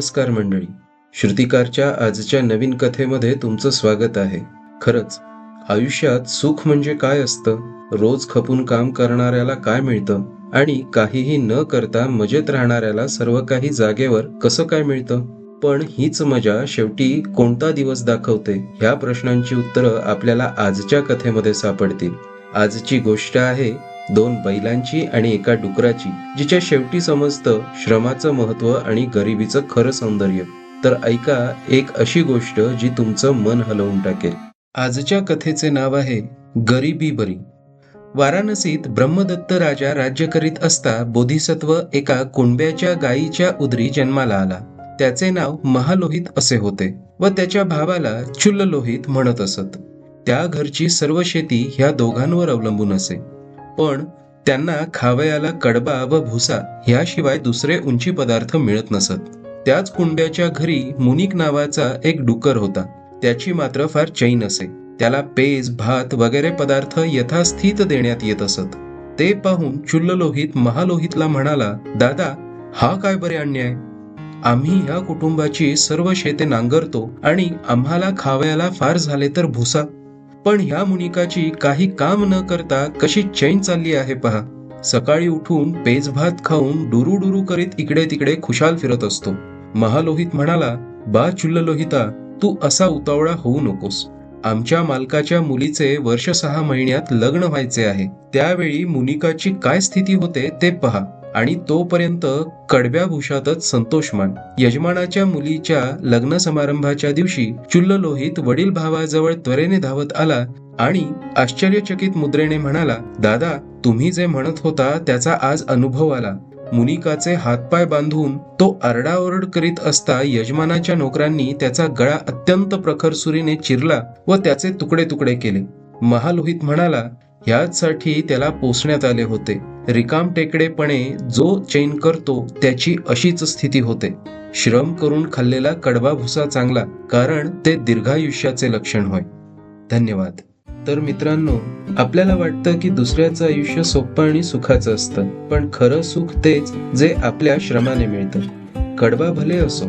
नमस्कार मंडळी. श्रुतिकारच्या आजच्या नवीन कथेमध्ये तुमचं स्वागत आहे. खरंच आयुष्यात सुख म्हणजे काय असतं? रोज खपून काम करणाऱ्याला काय मिळतं? आणि काहीही न करता मजेत राहणाऱ्याला सर्व काही जागेवर कसं काय मिळतं? पण हीच मजा शेवटी कोणता दिवस दाखवते? ह्या प्रश्नांची उत्तरं आपल्याला आजच्या कथेमध्ये सापडतील. आजची गोष्ट आहे दोन बैलांची आणि एका डुकराची जिच्या शेवटी समजतं श्रमाचं महत्त्व आणि गरिबीचं खरं सौंदर्य. तर ऐका एक अशी गोष्ट जी तुमचं मन हलवून टाकेल. आजच्या कथेचे नाव आहे गरिबी बरी. वाराणसीत ब्रह्मदत्त राजा राज्य करीत असता बोधिसत्व एका कुंड्याच्या गायीच्या उदरी जन्माला आला. त्याचे नाव महालोहित असे होते व त्याच्या भावाला चुल्ल लोहित म्हणत असत. त्या घरची सर्व शेती ह्या दोघांवर अवलंबून असे. पण त्यांना खावयाला कडबा व भुसा ह्याशिवाय दुसरे उंची पदार्थ मिळत नसत. त्याच कुंड्याच्या घरी मुनिक नावाचा एक डुकर होता. त्याची मात्र फार चैन असे. त्याला पेज भात वगैरे पदार्थ यथास्थित देण्यात येत असत. ते पाहून चुल्ललोहित महालोहितला म्हणाला दादा हा काय बरे अन्याय? आम्ही ह्या कुटुंबाची सर्व शेते नांगरतो आणि आम्हाला खावयाला फार झाले तर भुसा पण ह्या मुनिकाची काही काम न करता कशी चैन चालली आहे पहा. सकाळी उठून पेज भात खाऊन डुरू डुरू करीत इकडे तिकडे खुशाल फिरत असतो. महालोहित म्हणाला बा चुल्ललोहिता तू असा उतावळा होऊ नकोस. आमच्या मालकाच्या मुलीचे वर्ष सहा महिन्यात लग्न व्हायचे आहे. त्यावेळी मुनिकाची काय स्थिती होते ते पहा. आणि तोपर्यंत कडव्या भूषातच संतोषमान यजमानाच्या मुलीच्या लग्न समारंभाच्या दिवशी चुल्ल लोहित वडील भावाजवळ त्वरेने धावत आला आणि आश्चर्यचकित मुद्रेने म्हणाला दादा तुम्ही जे म्हणत होता त्याचा आज अनुभव आला. मुनिकाचे हातपाय बांधून तो आरडाओरड करीत असता यजमानाच्या नोकरांनी त्याचा गळा अत्यंत प्रखर सुरीने चिरला व त्याचे तुकडे तुकडे केले. महालोहित म्हणाला ह्याचसाठी त्याला पोसण्यात आले होते. रिकाम टेकडेपणे जो चैन करतो त्याची अशीच स्थिती होते. श्रम करून खाल्लेला कडवा भुसा चांगला कारण ते दीर्घायुष्याचे लक्षण होय. धन्यवाद. तर मित्रांनो आपल्याला वाटतं की दुसऱ्याचं आयुष्य सोपं आणि सुखाचं असतं पण खरं सुख तेच जे आपल्या श्रमाने मिळतं. कडवा भले असो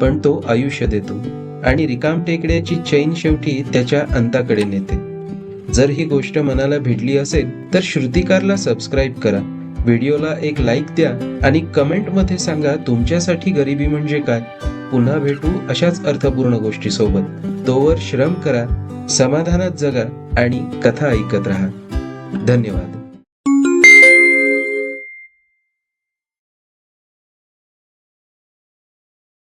पण तो आयुष्य देतो. आणि रिकाम टेकड्याची चैन शेवटी त्याच्या अंताकडे नेते. जर ही गोष्ट मनाला भिडली असेल तर श्रुतिकारला सबस्क्राईब करा. व्हिडिओला एक लाईक द्या आणि कमेंटमध्ये सांगा तुमच्यासाठी गरिबी म्हणजे काय? पुन्हा भेटू अशाच अर्थपूर्ण गोष्टीसोबत. तोवर श्रम करा समाधानात जगा आणि कथा ऐकत राहा. धन्यवाद.